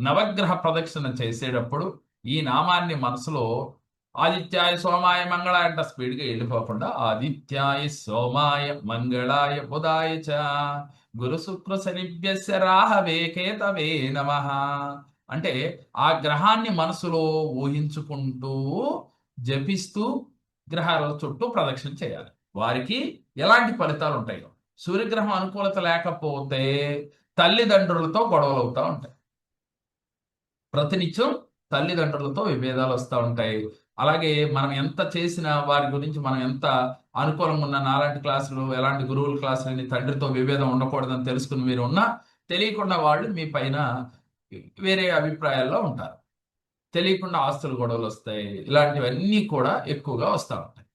నవగ్రహ ప్రదక్షిణ చేసేటప్పుడు ఈ నామాన్ని మనసులో ఆదిత్యాయ సోమాయ మంగళాయ అంట స్పీడ్గా వెళ్ళిపోకుండా ఆదిత్యాయ సోమాయ మంగళాయ బుధాయ చ గురు శుక్ర శనిభ్యస్య రాహవే కేతవే నమ. అంటే ఆ గ్రహాన్ని మనసులో ఊహించుకుంటూ జపిస్తూ గ్రహాల చుట్టూ ప్రదక్షిణ చేయాలి. వారికి ఎలాంటి ఫలితాలు ఉంటాయో. సూర్యగ్రహం అనుకూలత లేకపోతే తల్లిదండ్రులతో గొడవలు అవుతూ ఉంటాయి. ప్రతినిత్యం తల్లిదండ్రులతో విభేదాలు వస్తూ ఉంటాయి. అలాగే మనం ఎంత చేసినా వారి గురించి మనం ఎంత అనుకూలంగా ఉన్న నాలాంటి క్లాసులు ఎలాంటి గురువుల క్లాసులని తండ్రితో విభేదం ఉండకూడదని తెలుసుకుని మీరు ఉన్నా తెలియకుండా వాళ్ళు మీ పైన వేరే అభిప్రాయాల్లో ఉంటారు. తెలియకుండా ఆస్తులు గొడవలు వస్తాయి. ఇలాంటివన్నీ కూడా ఎక్కువగా వస్తూ ఉంటాయి.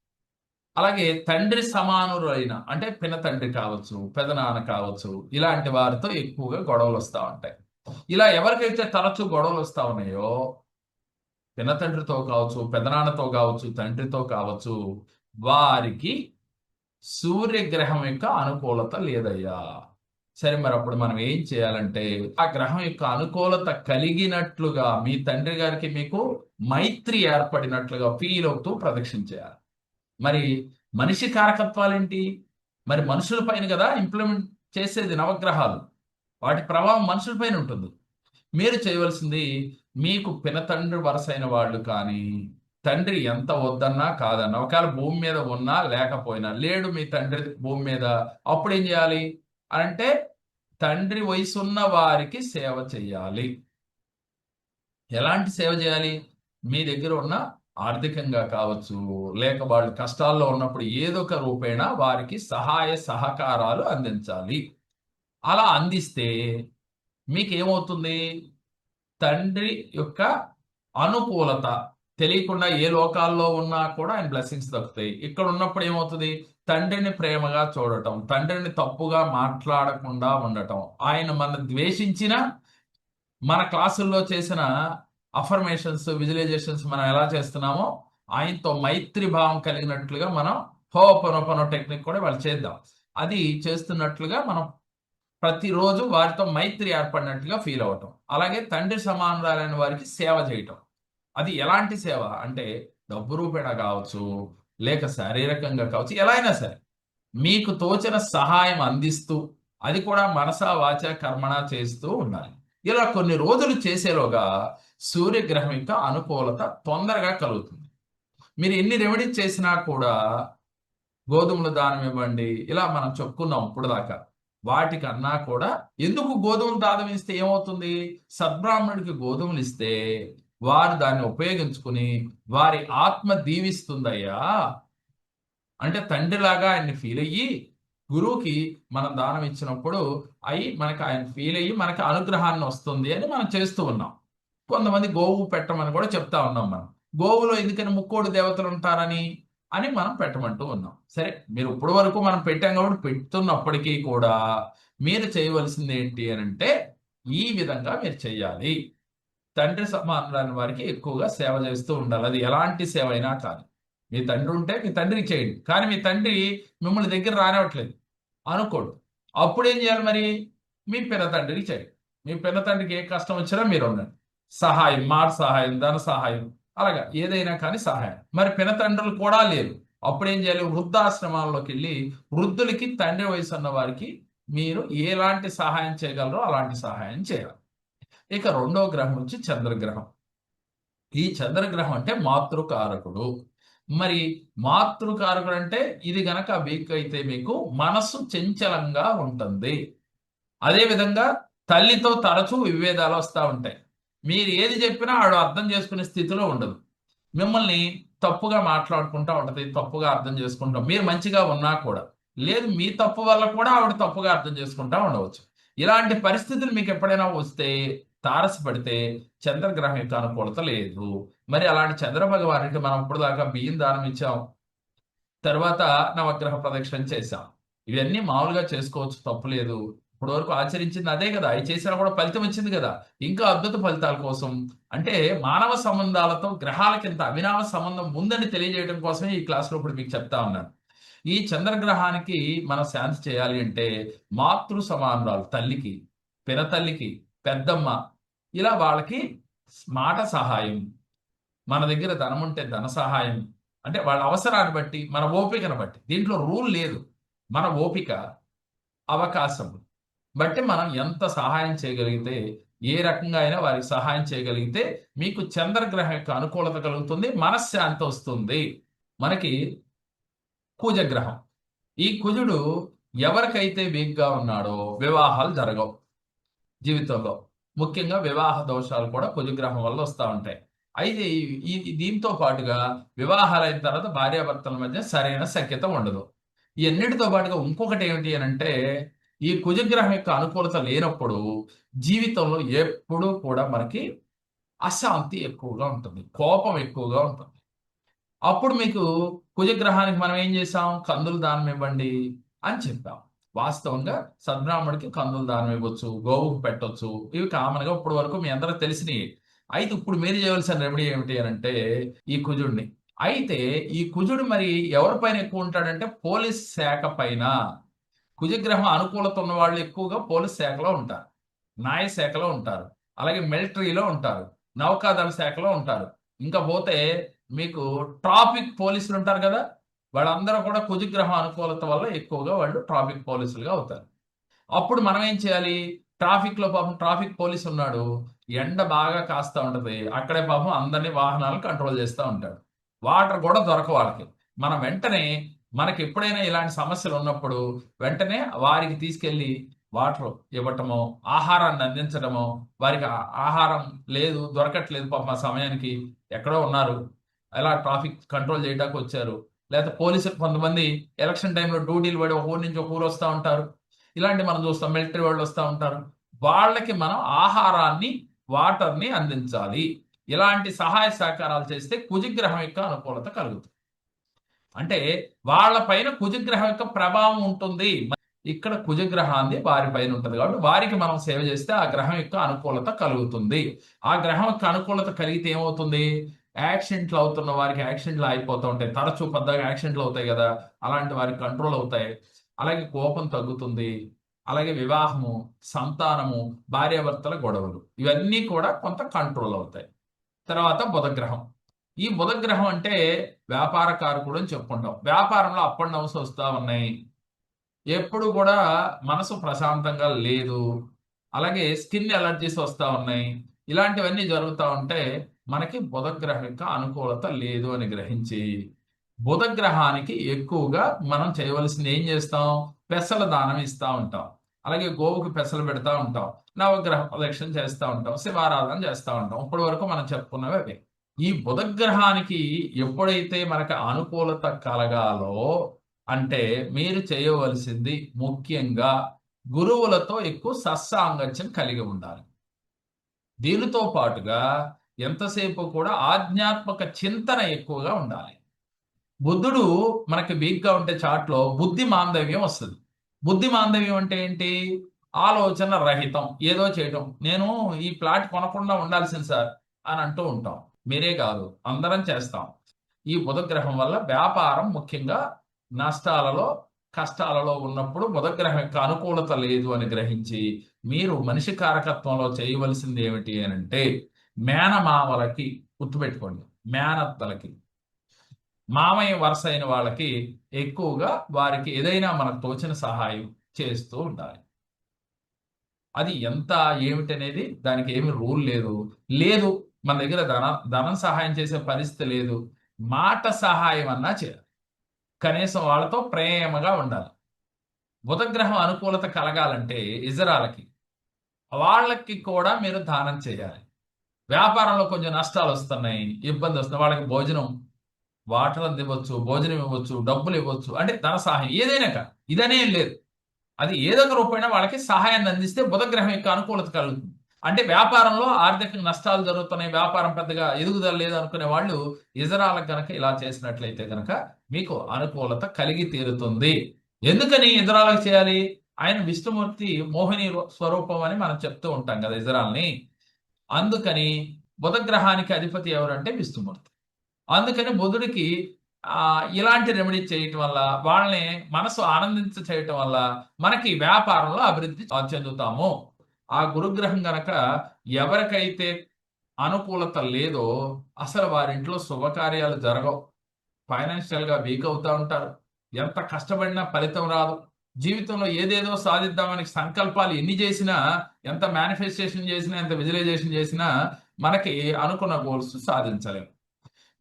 అలాగే తండ్రి సమానులైన అంటే పిన తండ్రి కావచ్చు పెదనాన్న కావచ్చు ఇలాంటి వారితో ఎక్కువగా గొడవలు వస్తూ ఉంటాయి. ఇలా ఎవరికైతే తరచూ గొడవలు వస్తూ ఉన్నాయో పినతండ్రితో కావచ్చు పెదనాన్నతో కావచ్చు తండ్రితో కావచ్చు వారికి సూర్యగ్రహం యొక్క అనుకూలత లేదయ్యా. సరే మరి అప్పుడు మనం ఏం చేయాలంటే ఆ గ్రహం యొక్క అనుకూలత కలిగినట్లుగా మీ తండ్రి గారికి మీకు మైత్రి ఏర్పడినట్లుగా ఫీల్ అవుతూ ప్రదక్షిణ చేయాలి. మరి మనిషి కారకత్వాలేంటి? మరి మనుషుల పైన కదా ఇంప్లిమెంట్ చేసేది నవగ్రహాలు. వాటి ప్రభావం మనుషులపైన ఉంటుంది. మీరు చేయవలసింది మీకు పినతండ్రి వరసైన వాళ్ళు కానీ తండ్రి ఎంత వద్దన్నా కాదన్నా ఒకవేళ భూమి మీద ఉన్నా లేకపోయినా లేడు మీ తండ్రి భూమి మీద అప్పుడు ఏం చేయాలి? అంటే తండ్రి వయసున్న వారికి సేవ చేయాలి. ఎలాంటి సేవ చేయాలి? మీ దగ్గర ఉన్న ఆర్థికంగా కావచ్చు లేక వాళ్ళు కష్టాల్లో ఉన్నప్పుడు ఏదో ఒక రూపేణా వారికి సహాయ సహకారాలు అందించాలి. అలా అందిస్తే మీకు ఏమవుతుంది తండ్రి యొక్క అనుకూలత తెలియకుండా ఏ లోకాల్లో ఉన్నా కూడా ఆయన బ్లెస్సింగ్స్ దక్కుతాయి. ఇక్కడ ఉన్నప్పుడు ఏమవుతుంది? తండ్రిని ప్రేమగా చూడటం తండ్రిని తప్పుగా మాట్లాడకుండా ఉండటం ఆయన మన ద్వేషించిన మన క్లాసుల్లో చేసిన అఫర్మేషన్స్ విజువలైజేషన్స్ మనం ఎలా చేస్తున్నామో ఆయనతో మైత్రి భావం కలిగినట్లుగా మనం హోపనోపనో టెక్నిక్ కూడా వాళ్ళు చేద్దాం. అది చేస్తున్నట్లుగా మనం ప్రతిరోజు వారితో మైత్రి ఏర్పడినట్లుగా ఫీల్ అవ్వటం అలాగే తండ్రి సమానురాలైన వారికి సేవ చేయటం. అది ఎలాంటి సేవ? అంటే డబ్బు రూపేణ కావచ్చు లేక శారీరకంగా కావచ్చు ఎలా అయినా సరే. మీకు తోచిన సహాయం అందిస్తూ అది కూడా మనసా వాచ కర్మణ చేస్తూ ఉండాలి. ఇలా కొన్ని రోజులు చేసేలోగా సూర్యగ్రహం యొక్క అనుకూలత తొందరగా కలుగుతుంది. మీరు ఎన్ని రెమెడీస్ చేసినా కూడా గోధుమల దానం ఇవ్వండి ఇలా మనం చెప్పుకున్నాం ఇప్పుడు దాకా వాటికన్నా కూడా ఎందుకు గోధుమలు దానం ఇస్తే ఏమవుతుంది? సద్బ్రాహ్మణుడికి గోధుమలు ఇస్తే వారు దాన్ని ఉపయోగించుకుని వారి ఆత్మ దీవిస్తుందయ్యా. అంటే తండ్రిలాగా ఆయన్ని ఫీల్ అయ్యి గురువుకి మనం దానం ఇచ్చినప్పుడు అయి మనకి ఆయన ఫీల్ అయ్యి మనకి అనుగ్రహాన్ని వస్తుంది అని మనం చేస్తూ ఉన్నాం. కొంతమంది గోవు పెట్టమని కూడా చెప్తా ఉన్నాం మనం. గోవులో ఎందుకని ముక్కోడు దేవతలు ఉంటారని? అని మనం పెట్టమంటూ ఉన్నాం. సరే మీరు ఇప్పటి వరకు మనం పెట్టాం కాబట్టి పెడుతున్నప్పటికీ కూడా మీరు చేయవలసింది ఏంటి అని అంటే ఈ విధంగా మీరు చేయాలి. తండ్రి సమానులైన వారికి ఎక్కువగా సేవ చేస్తూ ఉండాలి. అది ఎలాంటి సేవ అయినా కాదు. మీ తండ్రి ఉంటే మీ తండ్రికి చేయండి. కానీ మీ తండ్రి మిమ్మల్ని దగ్గర రానివ్వట్లేదు. అనుకోడు. అప్పుడు ఏం చేయాలి మరి? మీ పిన తండ్రికి చేయండి. మీ పిన తండ్రికి ఏ కష్టం వచ్చినా మీరు ఉండండి. సహాయం మాట సహాయం ధన సహాయం అలాగా ఏదైనా కానీ సహాయం. మరి పినతండ్రులు కూడా లేరు. అప్పుడు ఏం చేయాలి? వృద్ధాశ్రమాల్లోకి వెళ్ళి వృద్ధులకి తండ్రి వయసు ఉన్న వారికి మీరు ఎలాంటి సహాయం చేయగలరో అలాంటి సహాయం చేయాలి. ఇక రెండో గ్రహం వచ్చి చంద్రగ్రహం. ఈ చంద్రగ్రహం అంటే మాతృకారకుడు. మరి మాతృకారకుడు అంటే ఇది గనక వీక్ అయితే మీకు మనస్సు చంచలంగా ఉంటుంది. అదేవిధంగా తల్లితో తరచూ విభేదాలు వస్తూ ఉంటాయి. మీరు ఏది చెప్పినా ఆడు అర్థం చేసుకునే స్థితిలో ఉండదు. మిమ్మల్ని తప్పుగా మాట్లాడుకుంటా ఉంటది తప్పుగా అర్థం చేసుకుంటాం మీరు మంచిగా ఉన్నా కూడా. లేదు మీ తప్పు వల్ల కూడా ఆవిడ తప్పుగా అర్థం చేసుకుంటా ఉండవచ్చు. ఇలాంటి పరిస్థితులు మీకు ఎప్పుడైనా వస్తే తారసపడితే చంద్రగ్రహం యొక్క అనుకూలత లేదు. మరి అలాంటి చంద్రభగవానికి మనం ఇప్పుడు దాకా బియ్యం దానం ఇచ్చాం. తర్వాత నవగ్రహ ప్రదక్షిణ చేశాం. ఇవన్నీ మామూలుగా చేసుకోవచ్చు తప్పు లేదు ఇప్పుడు వరకు ఆచరించింది అదే కదా. అవి చేసినా కూడా ఫలితం వచ్చింది కదా. ఇంకా అద్భుత ఫలితాల కోసం. అంటే మానవ సంబంధాలతో గ్రహాలకింత అవినావ సంబంధం ఉందని తెలియజేయడం కోసమే ఈ క్లాస్లో ఇప్పుడు మీకు చెప్తా ఉన్నాను. ఈ చంద్రగ్రహానికి మనం శాంతి చేయాలి అంటే మాతృ సమానురాలు తల్లికి పినతల్లికి పెద్దమ్మ ఇలా వాళ్ళకి మాట సహాయం మన దగ్గర ధనం ఉంటే ధన సహాయం. అంటే వాళ్ళ అవసరాన్ని బట్టి మన ఓపికను బట్టి. దీంట్లో రూల్ లేదు. మన ఓపిక అవకాశం బట్టి మనం ఎంత సహాయం చేయగలిగితే ఏ రకంగా అయినా వారికి సహాయం చేయగలిగితే మీకు చంద్రగ్రహం యొక్క అనుకూలత కలుగుతుంది మనశ్శాంతి వస్తుంది. మనకి కుజగ్రహం ఈ కుజుడు ఎవరికైతే వీక్గా ఉన్నాడో వివాహాలు జరగవు జీవితంలో. ముఖ్యంగా వివాహ దోషాలు కూడా కుజగ్రహం వల్ల వస్తూ ఉంటాయి. అయితే ఈ- దీంతో పాటుగా వివాహాలు అయిన తర్వాత భార్యాభర్తల మధ్య సరైన సఖ్యత ఉండదు. ఈ అన్నిటితో పాటుగా ఇంకొకటి ఏమిటి అని అంటే ఈ కుజగ్రహం యొక్క అనుకూలత లేనప్పుడు జీవితంలో ఎప్పుడూ కూడా మనకి అశాంతి ఎక్కువగా ఉంటుంది కోపం ఎక్కువగా ఉంటుంది. అప్పుడు మీకు కుజగ్రహానికి మనం ఏం చేసాం కందులు దానం ఇవ్వండి అని చెప్పాం. వాస్తవంగా సద్బ్రాహ్మణుడికి కందులు దానం ఇవ్వచ్చు గోవుకు పెట్టొచ్చు. ఇవి కామన్గా ఇప్పటి వరకు మీ అందరూ తెలిసినవి అయితే ఇప్పుడు మీరు చేయవలసిన రెమెడీ ఏమిటి అని అంటే ఈ కుజుడిని. అయితే ఈ కుజుడు మరి ఎవరిపైన ఎక్కువ ఉంటాడంటే పోలీస్ శాఖ పైన. కుజగ్రహం అనుకూలత ఉన్న వాళ్ళు ఎక్కువగా పోలీస్ శాఖలో ఉంటారు. న్యాయ శాఖలో ఉంటారు. అలాగే మిలిటరీలో ఉంటారు. నౌకాదళ శాఖలో ఉంటారు. ఇంకా పోతే మీకు ట్రాఫిక్ పోలీసులు ఉంటారు కదా వాళ్ళందరూ కూడా కుజగ్రహం అనుకూలత వల్ల ఎక్కువగా వాళ్ళు ట్రాఫిక్ పోలీసులుగా అవుతారు. అప్పుడు మనం ఏం చేయాలి? ట్రాఫిక్లో పాపం ట్రాఫిక్ పోలీస్ ఉన్నాడు. ఎండ బాగా కాస్తా ఉంటది. అక్కడే పాపం అందరినీ వాహనాలు కంట్రోల్ చేస్తూ ఉంటాడు. వాటర్ కూడా దొరక వాళ్ళకి. మనం వెంటనే మనకి ఎప్పుడైనా ఇలాంటి సమస్యలు ఉన్నప్పుడు వెంటనే వారికి తీసుకెళ్ళి వాటర్ ఇవ్వటమో ఆహారాన్ని అందించడమో వారికి ఆహారం లేదు దొరకట్లేదు పాప మా సమయానికి ఎక్కడో ఉన్నారు. ఎలా ట్రాఫిక్ కంట్రోల్ చేయడానికి వచ్చారు. లేకపోతే పోలీసులు కొంతమంది ఎలక్షన్ టైంలో డ్యూటీలు పడి ఒక ఊరి నుంచి ఒక ఊరు వస్తూ ఉంటారు. ఇలాంటి మనం చూస్తాం. మిలిటరీ వాళ్ళు వస్తూ ఉంటారు. వాళ్ళకి మనం ఆహారాన్ని వాటర్ని అందించాలి. ఇలాంటి సహాయ సహకారాలు చేస్తే కుజిగ్రహం యొక్క అనుకూలత కలుగుతుంది. అంటే వాళ్ళ పైన కుజగ్రహం యొక్క ప్రభావం ఉంటుంది. ఇక్కడ కుజగ్రహాన్ని వారి పైన ఉంటుంది. కాబట్టి వారికి మనం సేవ చేస్తే ఆ గ్రహం యొక్క అనుకూలత కలుగుతుంది. ఆ గ్రహం యొక్క అనుకూలత కలిగితే ఏమవుతుంది? యాక్సిడెంట్లు అవుతున్న వారికి యాక్సిడెంట్లు అయిపోతూ ఉంటాయి. తరచూ పెద్దగా యాక్సిడెంట్లు అవుతాయి కదా. అలాంటి వారికి కంట్రోల్ అవుతాయి. అలాగే కోపం తగ్గుతుంది. అలాగే వివాహము సంతానము భార్యాభర్తల గొడవలు ఇవన్నీ కూడా కొంత కంట్రోల్ అవుతాయి. తర్వాత బుధగ్రహం. ఈ బుధగ్రహం అంటే వ్యాపార కారకుడు అని చెప్పుకుంటాం. వ్యాపారంలో అప్ అండ్ డౌన్స్ వస్తూ ఉన్నాయి. ఎప్పుడు కూడా మనసు ప్రశాంతంగా లేదు. అలాగే స్కిన్ ఎలర్జీస్ వస్తూ ఉన్నాయి. ఇలాంటివన్నీ జరుగుతూ ఉంటే మనకి బుధగ్రహం యొక్క అనుకూలత లేదు అని గ్రహించి బుధగ్రహానికి ఎక్కువగా మనం చేయవలసింది ఏం చేస్తాం? పెసల దానం ఇస్తూ ఉంటాం. అలాగే గోవుకి పెసలు పెడతా ఉంటాం. నవగ్రహ ప్రదక్షిణ చేస్తూ ఉంటాం. శివారాధన చేస్తూ ఉంటాం. ఇప్పటి వరకు మనం చెప్పుకున్నవి అవి. ఈ బుధగ్రహానికి ఎప్పుడైతే మనకు అనుకూలత కలగాలో అంటే మీరు చేయవలసింది ముఖ్యంగా గురువులతో ఎక్కువ సస్సాంగత్యం కలిగి ఉండాలి. దీనితో పాటుగా ఎంతసేపు కూడా ఆధ్యాత్మక చింతన ఎక్కువగా ఉండాలి. బుద్ధుడు మనకి వీక్గా ఉంటే చాట్లో బుద్ధి మాందవ్యం వస్తుంది. బుద్ధి మాందవ్యం అంటే ఏంటి? ఆలోచన రహితం. ఏదో చేయటం. నేను ఈ ప్లాట్ కొనకుండా ఉండాల్సింది సార్ అని అంటూ ఉంటాం. మీరే కాదు అందరం చేస్తాం. ఈ బుధగ్రహం వల్ల వ్యాపారం ముఖ్యంగా నష్టాలలో కష్టాలలో ఉన్నప్పుడు బుధగ్రహం యొక్క అనుకూలత లేదు అని గ్రహించి మీరు మనిషి కారకత్వంలో చేయవలసింది ఏమిటి అని అంటే మేనమామలకి గుర్తుపెట్టుకోండి మేనత్తలకి. మామయ్య వరుస అయిన వాళ్ళకి ఎక్కువగా వారికి ఏదైనా మనకు తోచిన సహాయం చేస్తూ ఉండాలి. అది ఎంత ఏమిటనేది దానికి ఏమి రూల్ లేదు. లేదు మన దగ్గర ధన ధనం సహాయం చేసే పరిస్థితి లేదు. మాట సహాయం అన్నా చేయాలి. కనీసం వాళ్ళతో ప్రేమగా ఉండాలి. బుధగ్రహం అనుకూలత కలగాలంటే ఇజరాలకి వాళ్ళకి కూడా మీరు దానం చేయాలి. వ్యాపారంలో కొంచెం నష్టాలు వస్తున్నాయి ఇబ్బంది వస్తున్నాయి. వాళ్ళకి భోజనం వాటర్ ఇవ్వచ్చు భోజనం ఇవ్వచ్చు డబ్బులు ఇవ్వచ్చు. అంటే ధన సహాయం ఏదైనా కాదు. ఇదనే లేదు. అది ఏదో ఒక రూపైనా వాళ్ళకి సహాయాన్ని అందిస్తే బుధగ్రహం యొక్క అనుకూలత కలుగుతుంది. అంటే వ్యాపారంలో ఆర్థిక నష్టాలు జరుగుతున్నాయి వ్యాపారం పెద్దగా ఎదుగుదల లేదు అనుకునే వాళ్ళు ఇజరాలకు గనక ఇలా చేసినట్లయితే గనక మీకు అనుకూలత కలిగి తీరుతుంది. ఎందుకని ఇజరాలకు చేయాలి? ఆయన విష్ణుమూర్తి మోహిని స్వరూపం అని మనం చెప్తూ ఉంటాం కదా ఇజరాల్ని. అందుకని బుధగ్రహానికి అధిపతి ఎవరంటే విష్ణుమూర్తి. అందుకని బుధుడికి ఆ ఇలాంటి రెమెడీ చేయటం వల్ల వాళ్ళని మనసు ఆనందించ చేయటం వల్ల మనకి వ్యాపారంలో అభివృద్ధి చెందుతాము. ఆ గురుగ్రహం గనక ఎవరికైతే అనుకూలత లేదో అసలు వారింట్లో శుభకార్యాలు జరగవు. ఫైనాన్షియల్గా వీక్ అవుతూ ఉంటారు. ఎంత కష్టపడినా ఫలితం రాదు. జీవితంలో ఏదేదో సాధిద్దామని సంకల్పాలు ఎన్ని చేసినా ఎంత మేనిఫెస్టేషన్ చేసినా ఎంత విజువలైజేషన్ చేసినా మనకి అనుకున్న గోల్స్ సాధించలేము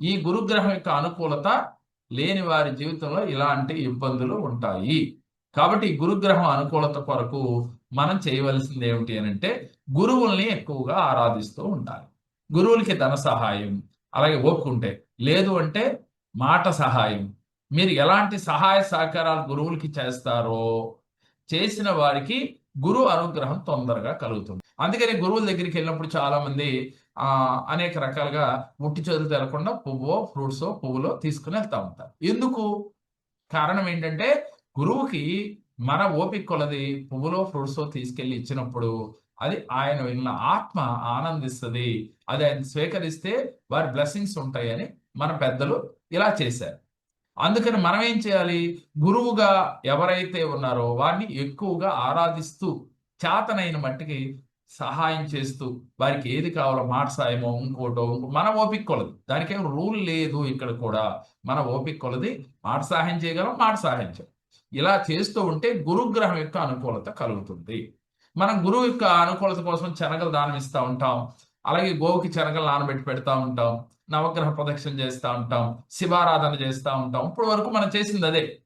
ఈ గురుగ్రహం యొక్క అనుకూలత లేని వారి జీవితంలో ఇలాంటి ఇబ్బందులు ఉంటాయి. కాబట్టి గురుగ్రహం అనుకూలత కొరకు మనం చేయవలసింది ఏమిటి అని అంటే గురువుల్ని ఎక్కువగా ఆరాధిస్తూ ఉండాలి. గురువులకి ధన సహాయం అలాగే ఒప్పుకుంటే లేదు అంటే మాట సహాయం. మీరు ఎలాంటి సహాయ సహకారాలు గురువులకి చేస్తారో చేసిన వారికి గురు అనుగ్రహం తొందరగా కలుగుతుంది. అందుకని గురువుల దగ్గరికి వెళ్ళినప్పుడు చాలా మంది ఆ అనేక రకాలుగా ఉట్టి చేతులు తెలకుండా పువ్వో ఫ్రూట్సో పువ్వులో తీసుకుని వెళ్తా ఉంటారు. ఎందుకు? కారణం ఏంటంటే గురువుకి మన ఓపిక కొలది పువ్వులో ఫ్రూట్సో తీసుకెళ్ళి ఇచ్చినప్పుడు అది ఆయన విన్న ఆత్మ ఆనందిస్తుంది. అది ఆయన స్వీకరిస్తే వారి బ్లెస్సింగ్స్ ఉంటాయని మన పెద్దలు ఇలా చేశారు. అందుకని మనం ఏం చేయాలి? గురువుగా ఎవరైతే ఉన్నారో వారిని ఎక్కువగా ఆరాధిస్తూ చేతనైన మట్టికి సహాయం చేస్తూ వారికి ఏది కావాలో మాట సాయమో ఇంకోటో ఇంకో మన ఓపిక కొలది. దానికేం రూల్ లేదు ఇక్కడ కూడా. మన ఓపిక కొలది మాట సహాయం చేయగలం మాట సహాయం చేయం ఇలా చేస్తూ ఉంటే గురుగ్రహం యొక్క అనుకూలత కలుగుతుంది. మనం గురువు యొక్క అనుకూలత కోసం శనగలు దానం ఇస్తూ ఉంటాం. అలాగే గోవుకి శనగలు నానబెట్టి పెడతా ఉంటాం. నవగ్రహ ప్రదక్షిణ చేస్తూ ఉంటాం. శివారాధన చేస్తూ ఉంటాం. ఇప్పటి వరకు మనం చేసింది అదే.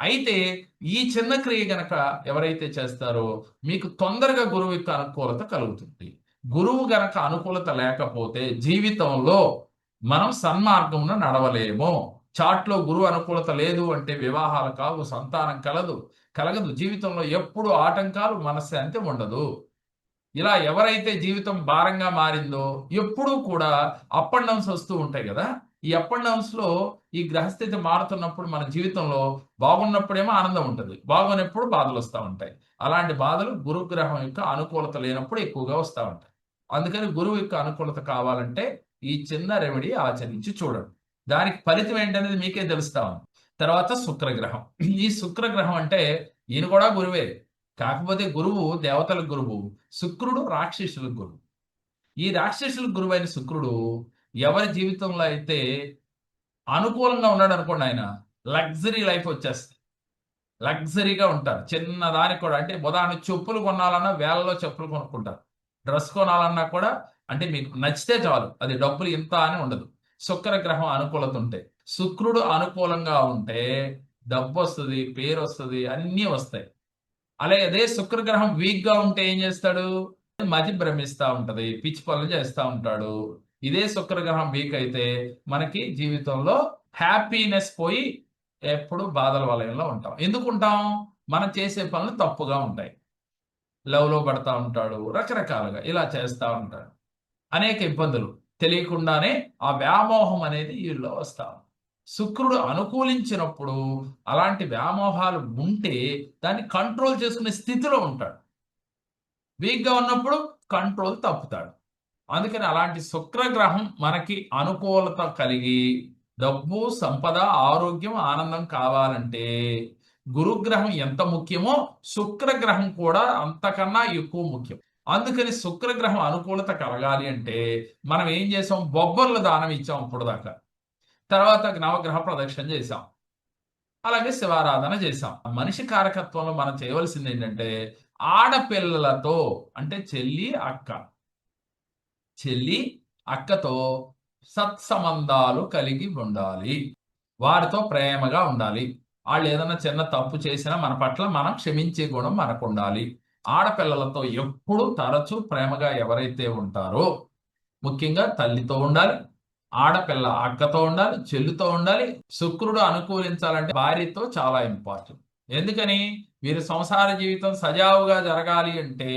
అయితే ఈ చిన్న క్రియ గనక ఎవరైతే చేస్తారో మీకు తొందరగా గురువు యొక్క అనుకూలత కలుగుతుంది. గురువు గనక అనుకూలత లేకపోతే జీవితంలో మనం సన్మార్గంలో నడవలేము. చాట్లో గురువు అనుకూలత లేదు అంటే వివాహాలు కావు సంతానం కలదు కలగదు. జీవితంలో ఎప్పుడు ఆటంకాలు మనశ్శాంతి ఉండదు. ఇలా ఎవరైతే జీవితం భారంగా మారిందో ఎప్పుడూ కూడా అప్ అండ్ డౌన్స్ వస్తూ ఉంటాయి కదా. ఈ అప్ అండ్ డౌన్స్లో ఈ గ్రహస్థితి మారుతున్నప్పుడు మన జీవితంలో బాగున్నప్పుడేమో ఆనందం ఉంటుంది. బాగున్నప్పుడు బాధలు వస్తూ ఉంటాయి. అలాంటి బాధలు గురుగ్రహం యొక్క అనుకూలత లేనప్పుడు ఎక్కువగా వస్తూ ఉంటాయి. అందుకని గురువు యొక్క అనుకూలత కావాలంటే ఈ చిన్న రెమెడీ ఆచరించి చూడండి. దానికి ఫలితం ఏంటనేది మీకే తెలుస్తా ఉంది. తర్వాత శుక్రగ్రహం. ఈ శుక్రగ్రహం అంటే ఈయన కూడా గురువే. కాకపోతే గురువు దేవతల గురువు. శుక్రుడు రాక్షసుల గురువు. ఈ రాక్షసుల గురువు అయిన శుక్రుడు ఎవరి జీవితంలో అయితే అనుకూలంగా ఉన్నాడు అనుకోండి ఆయన లగ్జరీ లైఫ్ వచ్చేస్తుంది లగ్జరీగా ఉంటారు. చిన్నదానికి కూడా అంటే ఉదాహరణ చెప్పులు కొనాలన్నా వేలలో చెప్పులు కొనుక్కుంటారు. డ్రెస్ కొనాలన్నా కూడా అంటే మీకు నచ్చితే చాలు. అది డబ్బులు ఇంత అని ఉండదు. శుక్రగ్రహం అనుకూలత ఉంటే శుక్రుడు అనుకూలంగా ఉంటే డబ్బు వస్తుంది పేరు వస్తుంది అన్నీ వస్తాయి. అలాగే అదే శుక్రగ్రహం వీక్గా ఉంటే ఏం చేస్తాడు? మతి భ్రమిస్తూ ఉంటుంది పిచ్చి పనులు చేస్తూ ఉంటాడు. ఇదే శుక్రగ్రహం వీక్ అయితే మనకి జీవితంలో హ్యాపీనెస్ పోయి ఎప్పుడు బాధల వలయంలో ఉంటాం. ఎందుకు ఉంటాం? మనం చేసే పనులు తప్పుగా ఉంటాయి. లవ్లో పడతా ఉంటాడు రకరకాలుగా ఇలా చేస్తూ ఉంటాడు. అనేక ఇబ్బందులు. తెలియకుండానే ఆ వ్యామోహం అనేది వీళ్ళలో వస్తాం శుక్రుడు అనుకూలించినప్పుడు అలాంటి వ్యామోహాలు ఉంటే దాన్ని కంట్రోల్ చేసుకునే స్థితిలో ఉంటాడు. వీక్గా ఉన్నప్పుడు కంట్రోల్ తప్పుతాడు. అందుకని అలాంటి శుక్రగ్రహం మనకి అనుకూలత కలిగి డబ్బు సంపద ఆరోగ్యం ఆనందం కావాలంటే గురుగ్రహం ఎంత ముఖ్యమో శుక్రగ్రహం కూడా అంతకన్నా ఎక్కువ ముఖ్యం. అందుకని శుక్రగ్రహం అనుకూలత కలగాలి అంటే మనం ఏం చేసాం? బొబ్బర్లు దానం ఇచ్చాం ఇప్పుడు దాకా. తర్వాత నవగ్రహ ప్రదక్షిణ చేశాం. అలాగే శివారాధన చేశాం. మనిషి కారకత్వంలో మనం చేయవలసింది ఏంటంటే ఆడపిల్లలతో అంటే చెల్లి అక్క. చెల్లి అక్కతో సత్సంబంధాలు కలిగి ఉండాలి. వారితో ప్రేమగా ఉండాలి. వాళ్ళు ఏదైనా చిన్న తప్పు చేసినా మన పట్ల మనం క్షమించే గుణం మనకు ఉండాలి ఆడపిల్లలతో ఎప్పుడు తరచూ ప్రేమగా ఎవరైతే ఉంటారో ముఖ్యంగా తల్లితో ఉండాలి ఆడపిల్ల అక్కతో ఉండాలి చెల్లితో ఉండాలి శుక్రుడు అనుకూలించాలంటే భార్యతో చాలా ఇంపార్టెంట్. ఎందుకని? వీరి సంసార జీవితం సజావుగా జరగాలి అంటే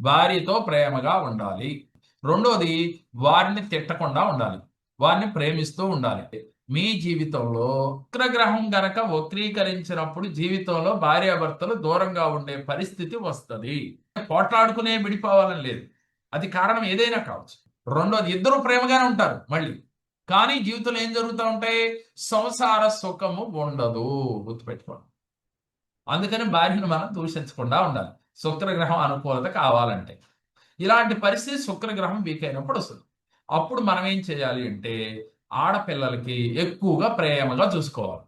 భార్యతో ప్రేమగా ఉండాలి. రెండోది వారిని తిట్టకుండా ఉండాలి వారిని ప్రేమిస్తూ ఉండాలి. మీ జీవితంలో శుక్రగ్రహం గనక వక్రీకరించినప్పుడు జీవితంలో భార్యాభర్తలు దూరంగా ఉండే పరిస్థితి వస్తుంది. పోట్లాడుకునే విడిపోవాలని లేదు. అది కారణం ఏదైనా కావచ్చు. రెండోది ఇద్దరు ప్రేమగానే ఉంటారు మళ్ళీ. కానీ జీవితంలో ఏం జరుగుతూ ఉంటాయి? సంసార సుఖము ఉండదు. గుర్తుపెట్టుకోండి. అందుకని భార్యను మనం దూషించకుండా ఉండాలి. శుక్రగ్రహం అనుకూలత కావాలంటే. ఇలాంటి పరిస్థితి శుక్రగ్రహం వీక్ అయినప్పుడు వస్తుంది. అప్పుడు మనం ఏం చేయాలి అంటే ఆడపిల్లలకి ఎక్కువగా ప్రేమగా చూసుకోవాలి.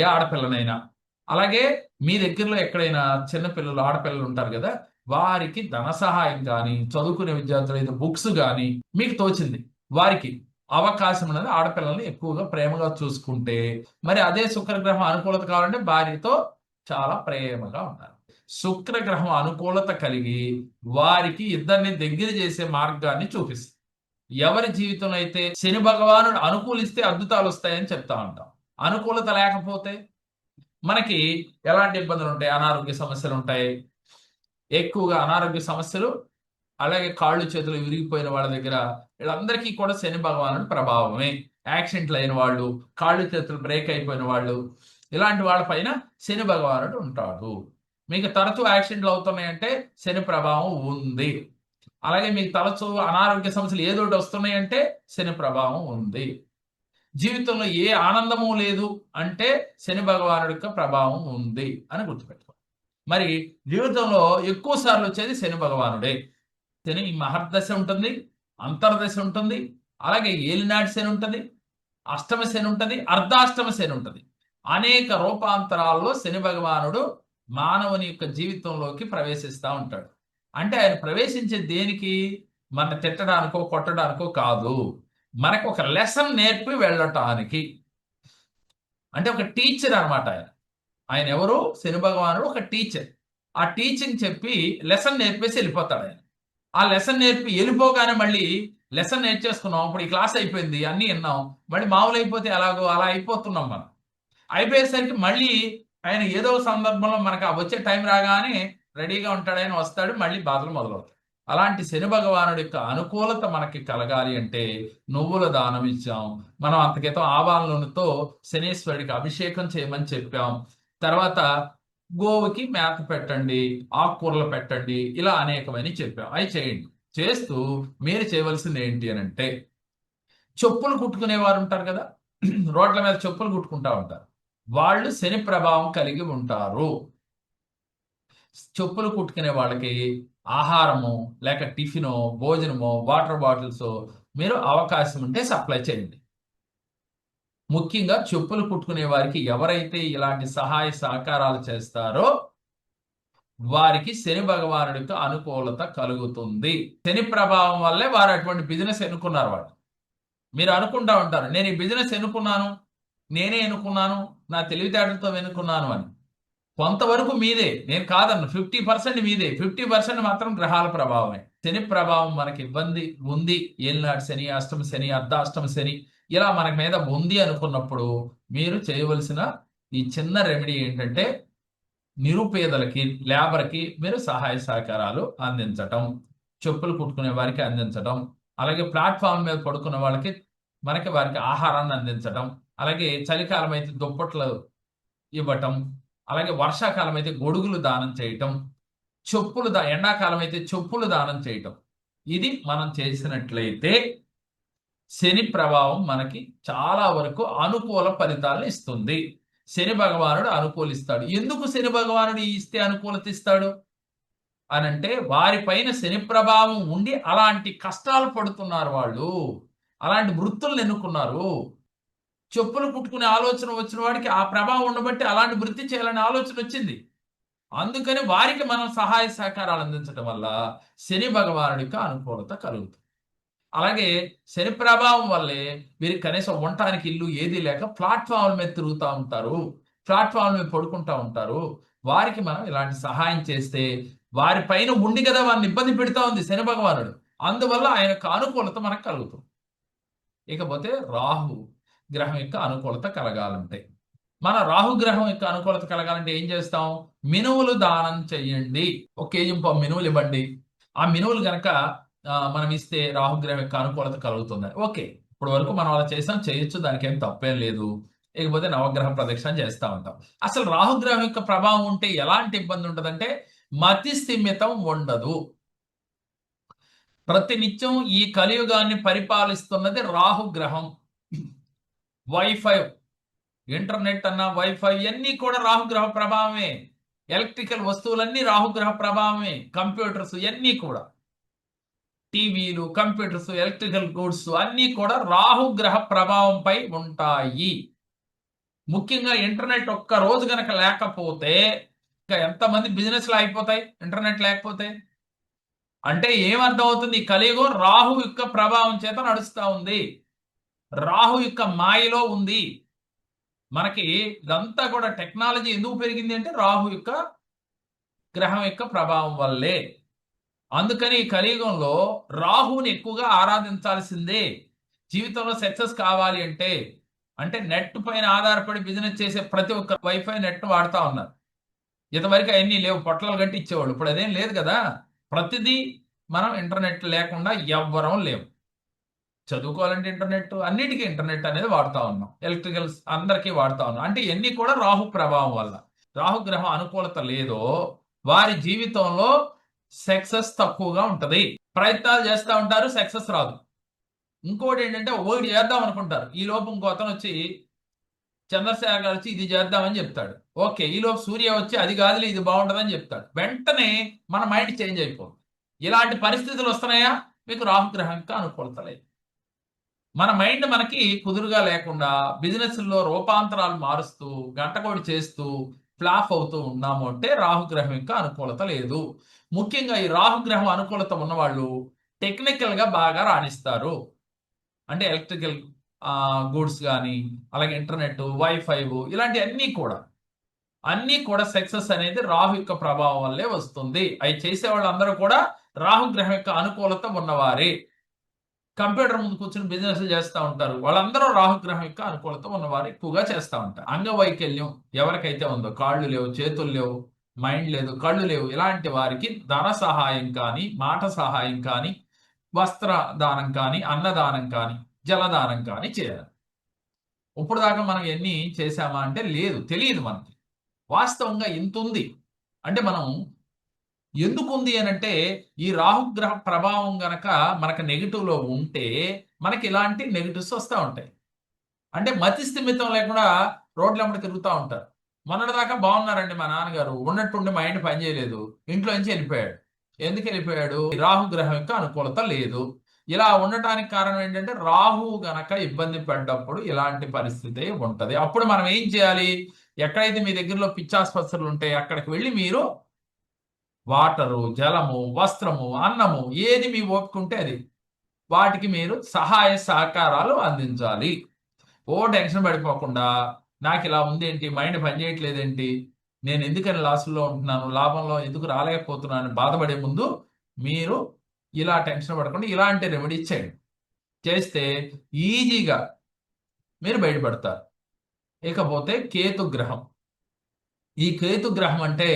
ఏ ఆడపిల్లనైనా. అలాగే మీ దగ్గరలో ఎక్కడైనా చిన్నపిల్లలు ఆడపిల్లలు ఉంటారు కదా వారికి ధన సహాయం కానీ చదువుకునే విద్యార్థులు అయితే బుక్స్ కానీ మీకు తోచింది. వారికి అవకాశం ఉన్నది ఆడపిల్లల్ని ఎక్కువగా ప్రేమగా చూసుకుంటే మరి అదే శుక్రగ్రహం అనుకూలత కావాలంటే భార్యతో చాలా ప్రేమగా ఉండాలి. శుక్రగ్రహం అనుకూలత కలిగి వారికి ఇద్దరిని దగ్గర చేసే మార్గాన్ని చూపిస్తుంది. ఎవరి జీవితంలో అయితే శని భగవానుడు అనుకూలిస్తే అద్భుతాలు వస్తాయని చెప్తా ఉంటాం. అనుకూలత లేకపోతే మనకి ఎలాంటి ఇబ్బందులు ఉంటాయి? అనారోగ్య సమస్యలు ఉంటాయి. ఎక్కువగా అనారోగ్య సమస్యలు అలాగే కాళ్ళు చేతులు విరిగిపోయిన వాళ్ళ దగ్గర వీళ్ళందరికీ కూడా శని భగవానుడి ప్రభావమే. యాక్సిడెంట్లు అయిన వాళ్ళు కాళ్ళు చేతులు బ్రేక్ అయిపోయిన వాళ్ళు ఇలాంటి వాళ్ళ పైన శని భగవానుడు ఉంటాడు. మీకు తరచూ యాక్సిడెంట్లు అవుతున్నాయంటే శని ప్రభావం ఉంది. అలాగే మీకు తలచూ అనారోగ్య సమస్యలు ఏదో ఒకటి వస్తున్నాయంటే శని ప్రభావం ఉంది. జీవితంలో ఏ ఆనందము లేదు అంటే శని భగవానుడి యొక్క ప్రభావం ఉంది అని గుర్తుపెట్టుకోండి. మరి జీవితంలో ఎక్కువ సార్లు వచ్చేది శని భగవానుడే. శని మహర్దశ ఉంటుంది అంతర్దశ ఉంటుంది అలాగే ఏలినాటి శని ఉంటుంది అష్టమ శని ఉంటుంది అర్ధాష్టమ శని ఉంటుంది. అనేక రూపాంతరాల్లో శని భగవానుడు మానవుని యొక్క జీవితంలోకి ప్రవేశిస్తూ ఉంటాడు. అంటే ఆయన ప్రవేశించే దేనికి? మన తిట్టడానికో కొట్టడానికో కాదు. మనకు ఒక లెసన్ నేర్పి వెళ్ళటానికి. అంటే ఒక టీచర్ అనమాట ఆయన. ఆయన ఎవరు? శని భగవానుడు ఒక టీచర్. ఆ టీచింగ్ చెప్పి లెసన్ నేర్పేసి వెళ్ళిపోతాడు ఆయన. ఆ లెసన్ నేర్పి వెళ్ళిపోగానే మళ్ళీ లెసన్ నేర్చేసుకున్నాం. ఇప్పుడు ఈ క్లాస్ అయిపోయింది. అన్నీ విన్నాం. మళ్ళీ మామూలు అయిపోతే ఎలాగో అలా అయిపోతున్నాం మనం. అయిపోయేసరికి మళ్ళీ ఆయన ఏదో సందర్భంలో మనకు ఆ వచ్చే టైం రాగానే రెడీగా ఉంటాడని వస్తాడు మళ్ళీ బాధలు మొదలవుతాయి. అలాంటి శని భగవానుడి యొక్క అనుకూలత మనకి కలగాలి అంటే నువ్వుల దానం ఇచ్చాం. మనం అంతకేతం ఆవాల నూనెతో శనీశ్వరుడికి అభిషేకం చేయమని చెప్పాం. తర్వాత గోవుకి మేత పెట్టండి ఆకుకూరలు పెట్టండి ఇలా అనేకమని చెప్పాం. అవి చేయండి. చేస్తూ మీరు చేయవలసింది ఏంటి అని అంటే చెప్పులు కుట్టుకునే వారు ఉంటారు కదా? రోడ్ల మీద చెప్పులు కుట్టుకుంటా ఉంటారు. వాళ్ళు శని ప్రభావం కలిగి ఉంటారు. చెప్పులు కుట్టుకునే వాళ్ళకి ఆహారము లేక టిఫినో భోజనమో వాటర్ బాటిల్స్ మీరు అవకాశం ఉంటే సప్లై చేయండి. ముఖ్యంగా చెప్పులు కుట్టుకునే వారికి ఎవరైతే ఇలాంటి సహాయ సహకారాలు చేస్తారో వారికి శని భగవానుడితో అనుకూలత కలుగుతుంది. శని ప్రభావం వల్లే వారు అటువంటి బిజినెస్ ఎన్నుకున్నారు వాళ్ళు. మీరు అనుకుంటా ఉంటారు నేను ఈ బిజినెస్ ఎన్నుకున్నాను నేనే ఎన్నుకున్నాను నా తెలివితేటలతో ఎన్నుకున్నాను అని. కొంతవరకు మీదే. నేను కాదన్ను. ఫిఫ్టీ పర్సెంట్ మీదే. ఫిఫ్టీ పర్సెంట్ మాత్రం గ్రహాల ప్రభావమే. శని ప్రభావం మనకి ఇబ్బంది ఉంది. ఏలినాడు శని అష్టమ శని అర్ధాష్టమ శని ఇలా మన మీద ఉంది అనుకున్నప్పుడు మీరు చేయవలసిన ఈ చిన్న రెమెడీ ఏంటంటే నిరుపేదలకి లేబర్కి మీరు సహాయ సహకారాలు అందించటం చెప్పులు కుట్టుకునే వారికి అందించటం అలాగే ప్లాట్ఫామ్ మీద పడుకున్న వాళ్ళకి మనకి వారికి ఆహారాన్ని అందించటం అలాగే చలికాలం అయితే దుప్పట్లు ఇవ్వటం అలాగే వర్షాకాలం అయితే గొడుగులు దానం చేయటం చెప్పులు దా ఎండాకాలం అయితే చెప్పులు దానం చేయటం. ఇది మనం చేసినట్లయితే శని ప్రభావం మనకి చాలా వరకు అనుకూల ఫలితాలను ఇస్తుంది. శని భగవానుడు అనుకూలిస్తాడు. ఎందుకు శని భగవానుడు ఇస్తే అనుకూలత ఇస్తాడు? అని అంటే వారిపైన శని ప్రభావం ఉండి అలాంటి కష్టాలు పడుతున్నారు వాళ్ళు. అలాంటి వృత్తులను ఎన్నుకున్నారు? చెప్పులు కుట్టుకునే ఆలోచన వచ్చిన వాడికి ఆ ప్రభావం ఉండబట్టి అలాంటి వృత్తి చేయాలనే ఆలోచన వచ్చింది. అందుకని వారికి మనం సహాయ సహకారాలు అందించడం వల్ల శని భగవానుడికి అనుకూలత కలుగుతుంది. అలాగే శని ప్రభావం వల్లే మీరు కనీసం ఉండటానికి ఇల్లు ఏది లేక ప్లాట్ఫామ్ల మీద తిరుగుతూ ఉంటారు ప్లాట్ఫామ్ల మీద పడుకుంటా ఉంటారు. వారికి మనం ఇలాంటి సహాయం చేస్తే వారి పైన ఉండి కదా వారిని ఇబ్బంది పెడతా ఉంది శని భగవానుడు. అందువల్ల ఆయన యొక్క అనుకూలత మనకు కలుగుతుంది. ఇకపోతే రాహు గ్రహం యొక్క అనుకూలత కలగాలంటే. మన రాహు గ్రహం యొక్క అనుకూలత కలగాలంటే ఏం చేస్తాం? మినువులు దానం చెయ్యండి. ఒక కేజీ పావు మినువులు ఇవ్వండి. ఆ మినువులు గనక మనం ఇస్తే రాహుగ్రహం యొక్క అనుకూలత కలుగుతుంది. ఓకే. ఇప్పుడు వరకు మనం అలా చేసాం. చేయొచ్చు. దానికి ఏం తప్పేం లేదు. ఇకపోతే నవగ్రహ ప్రదక్షిణ చేస్తూ ఉంటాం. అసలు రాహుగ్రహం యొక్క ప్రభావం ఉంటే ఎలాంటి ఇబ్బంది ఉంటుందంటే మతి స్థిమితం ఉండదు. ప్రతినిత్యం ఈ కలియుగాన్ని పరిపాలిస్తున్నది రాహుగ్రహం వైఫై ఇంటర్నెట్ అన్న వైఫై ఇవన్నీ కూడా రాహుగ్రహ ప్రభావమే. ఎలక్ట్రికల్ వస్తువులన్నీ రాహుగ్రహ ప్రభావమే. కంప్యూటర్స్ ఇవన్నీ కూడా. టీవీలు కంప్యూటర్స్ ఎలక్ట్రికల్ గూడ్స్ అన్నీ కూడా రాహుగ్రహ ప్రభావంపై ఉంటాయి. ముఖ్యంగా ఇంటర్నెట్ ఒక్క రోజు గనక లేకపోతే ఇంకా ఎంతమంది బిజినెస్లు అయిపోతాయి? ఇంటర్నెట్ లేకపోతే? అంటే ఏమర్థం అవుతుంది కలియుగం రాహు యొక్క ప్రభావం చేత నడుస్తూ ఉంది. రాహు యొక్క మాయలో ఉంది. మనకి ఇదంతా కూడా టెక్నాలజీ ఎందుకు పెరిగింది అంటే రాహు యొక్క గ్రహం యొక్క ప్రభావం వల్లే. అందుకని కలియుగంలో రాహుని ఎక్కువగా ఆరాధించాల్సిందే. జీవితంలో సక్సెస్ కావాలి అంటే అంటే నెట్ పైన ఆధారపడి బిజినెస్ చేసే ప్రతి ఒక్క వైఫై నెట్ వాడుతూ ఉన్నారు. ఇంతవరకు అవన్నీ లేవు పొట్టలు కట్టి ఇచ్చేవాళ్ళు. ఇప్పుడు అదేం లేదు కదా. ప్రతిదీ మనం ఇంటర్నెట్ లేకుండా ఎవ్వరం లేవు చదువుకోవాలంటే ఇంటర్నెట్ అన్నిటికీ ఇంటర్నెట్ అనేది వాడుతా ఉన్నాం. ఎలక్ట్రికల్స్ అందరికీ వాడుతా ఉన్నాం. అంటే ఎన్ని కూడా రాహు ప్రభావం వల్ల. రాహుగ్రహం అనుకూలత లేదో వారి జీవితంలో సక్సెస్ తక్కువగా ఉంటది. ప్రయత్నాలు చేస్తూ ఉంటారు సక్సెస్ రాదు. ఇంకోటి ఏంటంటే ఒకటి చేద్దాం అనుకుంటారు. ఈ లోపు ఇంకో అతను వచ్చి చంద్రశేఖర్ గారు వచ్చి ఇది చేద్దామని చెప్తాడు. ఓకే ఈ లోపు సూర్య వచ్చి అది కాదులే ఇది బాగుంటుందని చెప్తాడు. వెంటనే మన మైండ్ చేంజ్ అయిపోతుంది ఇలాంటి పరిస్థితులు వస్తున్నాయా? మీకు రాహుగ్రహంకి అనుకూలత లేదు. మన మైండ్ మనకి కుదురుగా లేకుండా బిజినెస్లో రూపాంతరాలు మారుస్తూ గంటకోడి చేస్తూ ఫ్లాప్ అవుతూ ఉన్నాము అంటే రాహుగ్రహం యొక్క అనుకూలత లేదు. ముఖ్యంగా ఈ రాహుగ్రహం అనుకూలత ఉన్నవాళ్ళు టెక్నికల్గా బాగా రాణిస్తారు. అంటే ఎలక్ట్రికల్ గూడ్స్ కానీ అలాగే ఇంటర్నెట్ వైఫై ఇలాంటి అన్నీ కూడా. అన్నీ కూడా సక్సెస్ అనేది రాహు యొక్క ప్రభావం వల్లే వస్తుంది. అవి చేసే వాళ్ళందరూ కూడా రాహుగ్రహం యొక్క అనుకూలత ఉన్నవారే. కంప్యూటర్ ముందు కూర్చొని బిజినెస్ చేస్తూ ఉంటారు. వాళ్ళందరూ రాహుగ్రహం యొక్క అనుకూలత ఉన్నవారు ఎక్కువగా చేస్తూ ఉంటారు. అంగవైకల్యం ఎవరికైతే ఉందో కాళ్ళు లేవు చేతులు లేవు మైండ్ లేదు కళ్ళు లేవు ఇలాంటి వారికి ధన సహాయం కానీ మాట సహాయం కానీ వస్త్ర దానం కానీ అన్నదానం కానీ జలదానం కానీ చేయాలి. ఇప్పుడు దాకా మనం ఎన్ని చేశామా అంటే లేదు తెలియదు మనకి. వాస్తవంగా ఇంత ఉంది అంటే మనం ఎందుకు ఉంది అని అంటే ఈ రాహుగ్రహ ప్రభావం గనక మనకు నెగిటివ్లో ఉంటే మనకి ఇలాంటి నెగిటివ్స్ వస్తూ ఉంటాయి. అంటే మతి స్థిమితం లేకుండా రోడ్ల వెంబడి తిరుగుతూ ఉంటారు. మొన్నటిదాకా బాగున్నారండి మా నాన్నగారు. ఉన్నట్టుండి మైండ్ పనిచేయలేదు ఇంట్లో నుంచి వెళ్ళిపోయాడు. ఎందుకు వెళ్ళిపోయాడు? రాహుగ్రహం యొక్క అనుకూలత లేదు. ఇలా ఉండటానికి కారణం ఏంటంటే రాహు గనక ఇబ్బంది పడ్డప్పుడు ఇలాంటి పరిస్థితి ఉంటది. అప్పుడు మనం ఏం చేయాలి? ఎక్కడైతే మీ దగ్గరలో పిచ్చాసుపత్రులు ఉంటాయి అక్కడికి వెళ్ళి మీరు వాటరు జలము వస్త్రము అన్నము ఏది మీ ఒప్పుకుంటే అది. వాటికి మీరు సహాయ సహకారాలు అందించాలి. ఓ టెన్షన్ పడిపోకుండా నాకు ఇలా ఉంది ఏంటి మైండ్ పనిచేయట్లేదేంటి నేను ఎందుకని లాసుల్లో ఉంటున్నాను? లాభంలో ఎందుకు రాలేకపోతున్నాను అని బాధపడే ముందు మీరు ఇలా టెన్షన్ పడకుండా ఇలాంటి రెమెడీ చేయండి. చేస్తే ఈజీగా మీరు బయటపడతారు. ఇకపోతే కేతు గ్రహం ఈ కేతు గ్రహం అంటే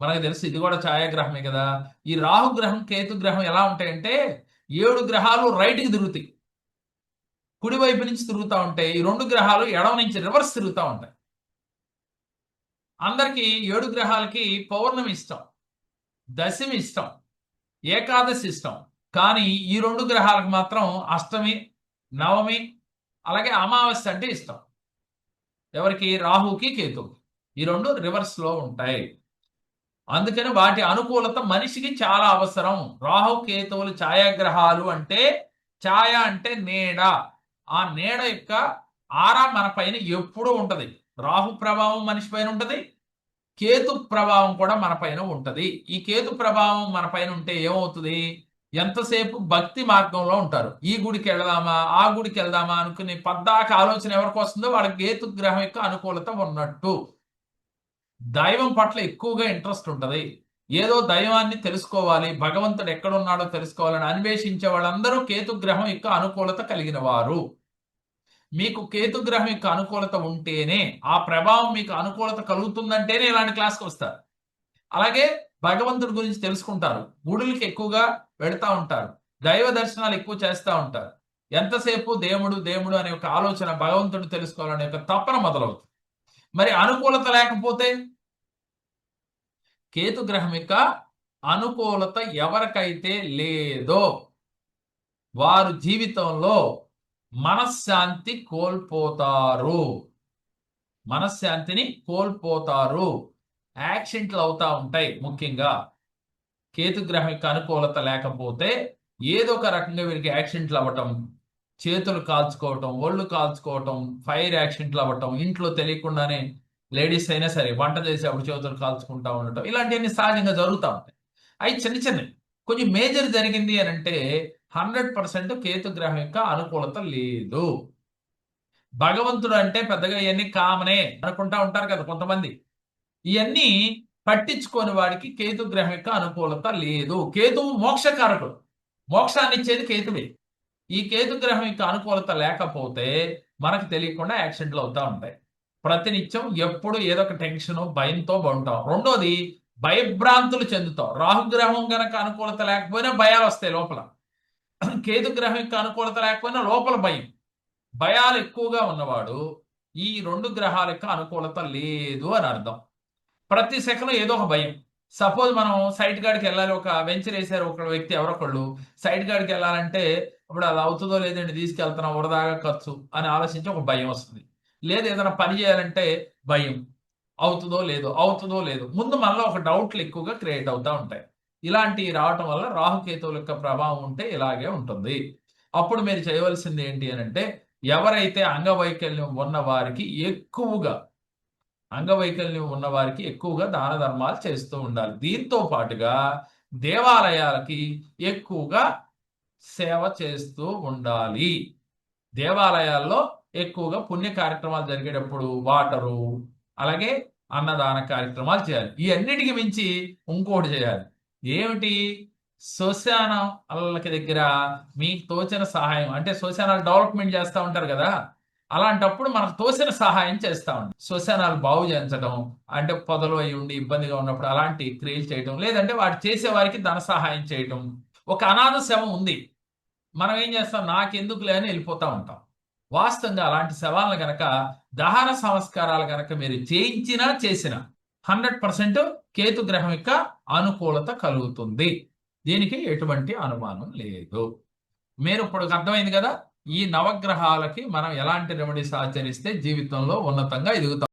మనకు తెలుసు ఇది కూడా ఛాయాగ్రహమే కదా. ఈ రాహు గ్రహం కేతు గ్రహం ఎలా ఉంటాయంటే ఏడు గ్రహాలు రైట్కి తిరుగుతాయి. కుడివైపు నుంచి తిరుగుతూ ఉంటాయి. ఈ రెండు గ్రహాలు ఎడమ నుంచి రివర్స్ తిరుగుతూ ఉంటాయి. అందరికీ ఏడు గ్రహాలకి పౌర్ణమి ఇష్టం దశమి ఇష్టం ఏకాదశి ఇష్టం. కానీ ఈ రెండు గ్రహాలకు మాత్రం అష్టమి నవమి అలాగే అమావాస్య అంటే ఇష్టం. ఎవరికి? రాహుకి కేతు ఈ రెండు రివర్స్లో ఉంటాయి. అందుకని వాటి అనుకూలత మనిషికి చాలా అవసరం. రాహుకేతువులు ఛాయాగ్రహాలు అంటే ఛాయ అంటే నీడ. ఆ నీడ యొక్క ఆరా మన పైన ఎప్పుడూ ఉంటది. రాహు ప్రభావం మనిషి పైన ఉంటది. కేతు ప్రభావం కూడా మన పైన ఉంటది. ఈ కేతు ప్రభావం మన పైన ఉంటే ఏమవుతుంది? ఎంతసేపు భక్తి మార్గంలో ఉంటారు. ఈ గుడికి వెళదామా ఆ గుడికి వెళ్దామా అనుకునే పద్దాక ఆలోచన ఎవరికి వస్తుందో వాళ్ళ కేతు గ్రహం యొక్క అనుకూలత ఉన్నట్టు. దైవం పట్ల ఎక్కువగా ఇంట్రెస్ట్ ఉంటది. ఏదో దైవాన్ని తెలుసుకోవాలి భగవంతుడు ఎక్కడున్నాడో తెలుసుకోవాలని అన్వేషించే వాళ్ళందరూ కేతు గ్రహం యొక్క అనుకూలత కలిగిన వారు. మీకు కేతు గ్రహం యొక్క అనుకూలత ఉంటేనే ఆ ప్రభావం మీకు అనుకూలత కలుగుతుందంటేనే ఇలాంటి క్లాస్కి వస్తారు. అలాగే భగవంతుడి గురించి తెలుసుకుంటారు. గుడులకి ఎక్కువగా వెళతా ఉంటారు. దైవ దర్శనాలు ఎక్కువ చేస్తూ ఉంటారు. ఎంతసేపు దేవుడు దేవుడు అనే ఒక ఆలోచన భగవంతుడు తెలుసుకోవాలనే ఒక తపన మొదలవుతుంది. మరి అనుకూలత లేకపోతే? కేతు గ్రహం యొక్క అనుకూలత ఎవరికైతే లేదో వారు జీవితంలో మనశ్శాంతి కోల్పోతారు. మనశ్శాంతిని కోల్పోతారు. యాక్సిడెంట్లు అవుతా ఉంటాయి ముఖ్యంగా. కేతుగ్రహం యొక్క అనుకూలత లేకపోతే ఏదో ఒక రకంగా వీరికి యాక్సిడెంట్లు అవ్వటం చేతులు కాల్చుకోవటం ఒళ్ళు కాల్చుకోవటం ఫైర్ యాక్సిడెంట్లు అవ్వటం ఇంట్లో తెలియకుండానే లేడీస్ అయినా సరే వంట చేసేప్పుడు చేతులు కాల్చుకుంటా ఉండటం ఇలాంటివన్నీ సహజంగా జరుగుతూ ఉంటాయి. అవి చిన్న చిన్నవి. కొంచెం మేజర్ జరిగింది అని అంటే హండ్రెడ్ పర్సెంట్ కేతుగ్రహం యొక్క అనుకూలత లేదు. భగవంతుడు అంటే పెద్దగా ఇవన్నీ కామనే అనుకుంటా ఉంటారు కదా కొంతమంది. ఇవన్నీ పట్టించుకోని వాడికి కేతు గ్రహం యొక్క అనుకూలత లేదు. కేతువు మోక్షకారకుడు. మోక్షాన్ని ఇచ్చేది కేతువే. ఈ కేతు గ్రహం యొక్క అనుకూలత లేకపోతే మనకు తెలియకుండా యాక్సిడెంట్లు అవుతా ఉంటాయి. ప్రతినిత్యం ఎప్పుడు ఏదో ఒక టెన్షన్ భయంతో ఉంటాం. రెండోది భయభ్రాంతులు చెందుతాం. రాహుగ్రహం గనక అనుకూలత లేకపోయినా భయాలు వస్తాయి లోపల. కేతు గ్రహం యొక్క అనుకూలత లేకపోయినా లోపల భయం. భయాలు ఎక్కువగా ఉన్నవాడు ఈ రెండు గ్రహాల యొక్క అనుకూలత లేదు అని అర్థం. ప్రతి సెకండ్ ఏదో ఒక భయం. సపోజ్ మనం సైట్ గాడికి వెళ్ళాలి ఒక వెంచర్ వేసారు ఒక వ్యక్తి ఎవరొకళ్ళు సైట్ గాడికి వెళ్ళాలంటే ఇప్పుడు అది అవుతుందో లేదండి తీసుకెళ్తున్నాం వరదాగా ఖర్చు అని ఆలోచించి ఒక భయం వస్తుంది. లేదు ఏదైనా పని చేయాలంటే భయం. అవుతుందో లేదో అవుతుందో లేదో. ముందు మనలో ఒక డౌట్లు ఎక్కువగా క్రియేట్ అవుతూ ఉంటాయి. ఇలాంటివి రావటం వల్ల రాహుకేతువుల యొక్క ప్రభావం ఉంటే ఇలాగే ఉంటుంది. అప్పుడు మీరు చేయవలసింది ఏంటి అని అంటే ఎవరైతే అంగవైకల్యం ఉన్న వారికి ఎక్కువగా అంగవైకల్యం ఉన్న వారికి ఎక్కువగా దాన ధర్మాలు చేస్తూ ఉండాలి. దీంతో పాటుగా దేవాలయాలకి ఎక్కువగా సేవ చేస్తూ ఉండాలి. దేవాలయాల్లో ఎక్కువగా పుణ్య కార్యక్రమాలు జరిగేటప్పుడు వాటరు అలాగే అన్నదాన కార్యక్రమాలు చేయాలి. ఈ అన్నిటికి మించి ఇంకోటి చేయాలి. ఏమిటి? శ్మశానాలకి దగ్గర మీకు తోచిన సహాయం అంటే శ్మశానాలు డెవలప్మెంట్ చేస్తూ ఉంటారు కదా అలాంటప్పుడు మనకు తోసిన సహాయం చేస్తూ ఉంటాం శ్మశానాలు బాగు చేయించడం అంటే పొదలు అయి ఉండి ఇబ్బందిగా ఉన్నప్పుడు అలాంటి క్రియలు చేయడం లేదంటే వాటి చేసే వారికి ధన సహాయం చేయడం ఒక అనాథ శవం ఉంది. మనం ఏం చేస్తాం? నాకెందుకులే అని వెళ్ళిపోతూ ఉంటాం. వాస్తవంగా అలాంటి శవాలను గనక దహన సంస్కారాలు గనక మీరు చేయించినా చేసినా హండ్రెడ్ పర్సెంట్ కేతు గ్రహం యొక్క అనుకూలత కలుగుతుంది. దీనికి ఎటువంటి అనుమానం లేదు. మీరు ఇప్పుడు అర్థమైంది కదా? ఈ నవగ్రహాలకి మనం ఎలాంటి రెమెడీస్ ఆచరిస్తే జీవితంలో ఉన్నతంగా ఎదుగుతాం.